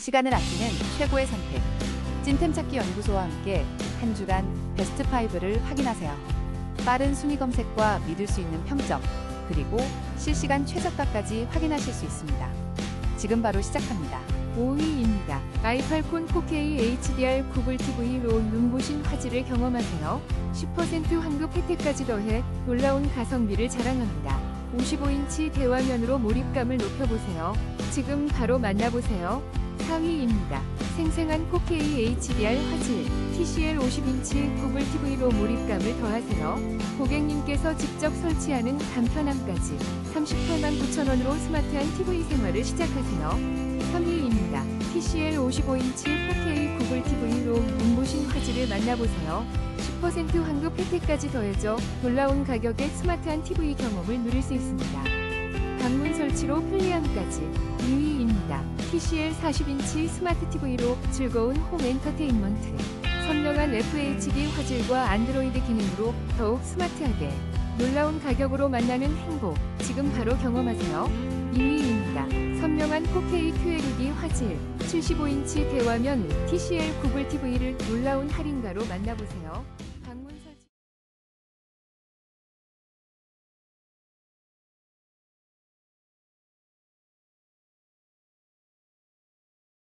시간을 아끼는 최고의 선택. 찐템 찾기 연구소와 함께 한 주간 베스트 5를 확인하세요. 빠른 순위 검색과 믿을 수 있는 평점, 그리고 실시간 최저가까지 확인하실 수 있습니다. 지금 바로 시작합니다. 5위입니다. 아이팔콘 4K HDR 구글 TV로 눈부신 화질을 경험하세요. 10% 환급 혜택까지 더해 놀라운 가성비를 자랑합니다. 55인치 대화면으로 몰입감을 높여보세요. 지금 바로 만나보세요. 4위입니다. 생생한 4K HDR 화질, TCL 50인치 구글 TV로 몰입감을 더하세요. 고객님께서 직접 설치하는 간편함까지 38만 9천원으로 스마트한 TV 생활을 시작하세요. 3위입니다. TCL 55인치 4K 구글 TV로 눈부신 화질을 만나보세요. 10% 환급 혜택까지 더해져 놀라운 가격에 스마트한 TV 경험을 누릴 수 있습니다. 방문 설치로 편리함까지 2위입니다. TCL 40인치 스마트 TV로 즐거운 홈 엔터테인먼트. 선명한 FHD 화질과 안드로이드 기능으로 더욱 스마트하게 놀라운 가격으로 만나는 행복. 지금 바로 경험하세요. 2위입니다. 선명한 4K QLED 화질, 75인치 대화면 TCL 구글 TV를 놀라운 할인가로 만나보세요.